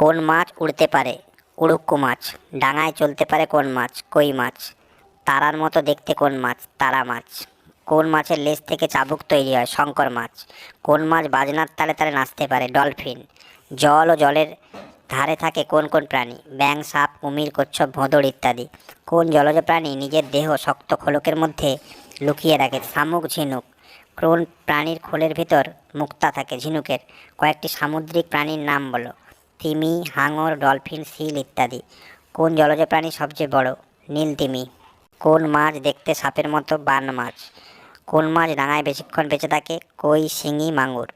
কোন মাছ উড়তে পারে? উড়ুক্কু মাছ। ডাঙায় চলতে পারে কোন মাছ? কই মাছ? তারার মতো দেখতে কোন মাছ? তারা মাছ। কোন মাছের লেজ থেকে চাবুক তৈরি হয়? শঙ্কর মাছ। কোন মাছ বাজনার তালে তালে নাচতে পারে? ডলফিন। জল ও জলের ধারে থাকে কোন কোন প্রাণী? ব্যাং সাপ, কুমির, কচ্ছপ, ভোঁদড় ইত্যাদি। কোন জলজ প্রাণী নিজের দেহ শক্ত খোলকের মধ্যে লুকিয়ে রাখে? শামুক, ঝিনুক। কোন প্রাণীর খোলের ভিতর মুক্তা থাকে? ঝিনুকের। কয়েকটি সামুদ্রিক প্রাণীর নাম বলো। তিমি, হাঙর, ডলফিন, সিল ইত্যাদি। কোন জলজ প্রাণী সবচেয়ে বড়? নীল তিমি। কোন মাছ দেখতে সাপের মতো বান মাছ? কোন মাছ ডাঙায় বেশিক্ষণ বেঁচে থাকে? কই, শিঙি, মাগুর।